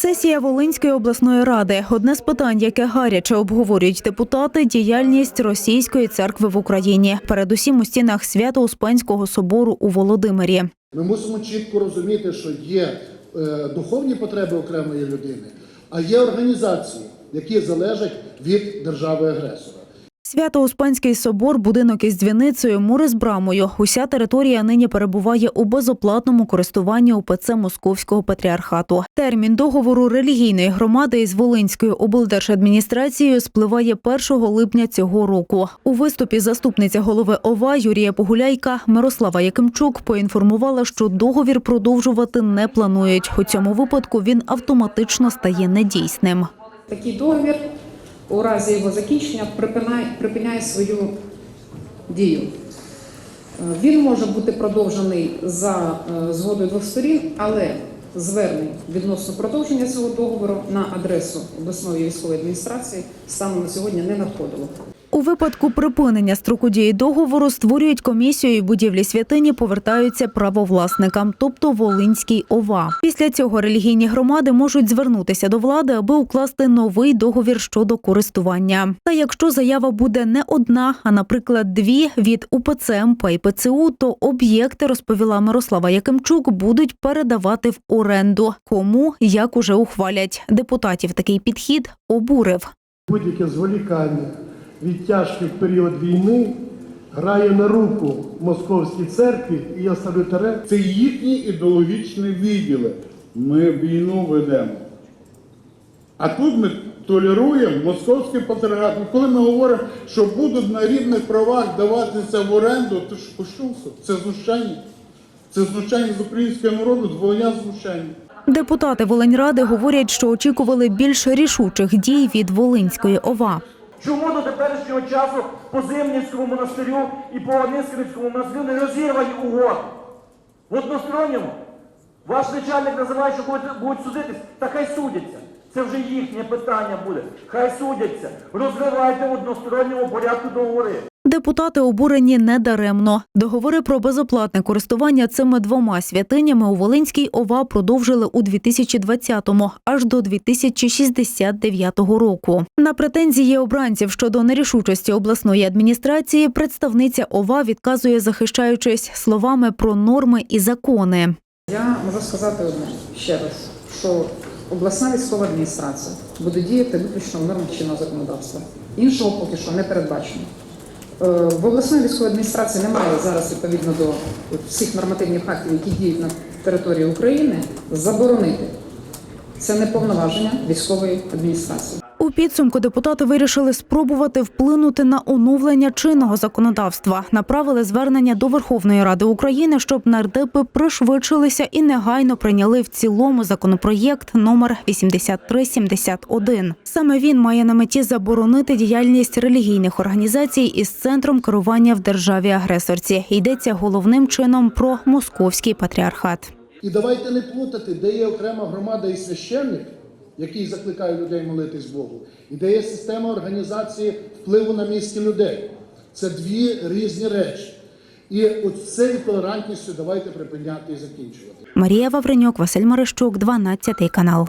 Сесія Волинської обласної ради. Одне з питань, яке гаряче обговорюють депутати, діяльність російської церкви в Україні, передусім у стінах Свято-Успенського собору у Володимирі. Ми мусимо чітко розуміти, що є е, духовні потреби окремої людини, а є організації, які залежать від держави-агресора. Свято-Успенський собор, будинок із дзвіницею, мури з брамою. Уся територія нині перебуває у безоплатному користуванні УПЦ Московського патріархату. Термін договору релігійної громади із Волинською облдержадміністрацією спливає 1 липня цього року. У виступі заступниця голови ОВА Юрія Погуляйка Мирослава Якимчук поінформувала, що договір продовжувати не планують. У цьому випадку він автоматично стає недійсним. Такий договір у разі його закінчення припинає, припиняє свою дію. Е, Він може бути продовжений за е, згодою двох сторін, але звернень відносно продовження цього договору на адресу обласної військової адміністрації станом на сьогодні не надходило. У випадку припинення строку дії договору створюють комісію і будівлі святині повертаються правовласникам, тобто Волинський ОВА. Після цього релігійні громади можуть звернутися до влади, аби укласти новий договір щодо користування. Та якщо заява буде не одна, а наприклад, дві від УПЦ МП і ПЦУ, то об'єкти, розповіла Мирослава Якимчук, будуть передавати в оренду. Кому як уже ухвалять. Депутатів такий підхід обурив. Будь-яке зволікання, відтяжки в період війни грає на руку московській церкві, і я ставлю тере. Це їхні ідеологічні відділи. Ми війну ведемо. А тут ми толеруємо московський патріархат. Коли ми говоримо, що будуть на рівних правах даватися в оренду, то ж пошувся. Це знущання. Це знущання з українського народу, волиня знущання. Депутати Волиньради говорять, що очікували більш рішучих дій від Волинської ОВА. Чому до теперішнього часу по Зимнівському монастирю і по Нискрівському монастирю не розірвані угоди? В односторонньому ваш начальник називає, що будуть судитись, та хай судяться. Це вже їхнє питання буде. Хай судяться. Розривайте в односторонньому порядку договори. Депутати обурені недаремно. Договори про безоплатне користування цими двома святинями у Волинській ОВА продовжили у 2020-му, аж до 2069 року. На претензії обранців щодо нерішучості обласної адміністрації представниця ОВА відказує, захищаючись словами про норми і закони. Я можу сказати одне ще раз, що обласна військова адміністрація буде діяти виключно в нормах чинного законодавства. Іншого поки що не передбачено. Е, В обласної військової адміністрації немає зараз відповідно до всіх нормативних актів, які діють на території України, заборонити. Це не повноваження військової адміністрації. У підсумку депутати вирішили спробувати вплинути на оновлення чинного законодавства. Направили звернення до Верховної Ради України, щоб нардепи пришвидшилися і негайно прийняли в цілому законопроєкт номер 8371. Саме він має на меті заборонити діяльність релігійних організацій із центром керування в державі агресорці. Йдеться головним чином про московський патріархат. І давайте не плутати, де є окрема громада і священник, який закликає людей молитись Богу, і де є система організації впливу на місці людей. Це дві різні речі. І от цією толерантністю давайте припиняти і закінчувати. Марія Вавренюк, Василь Марищук, 12 канал.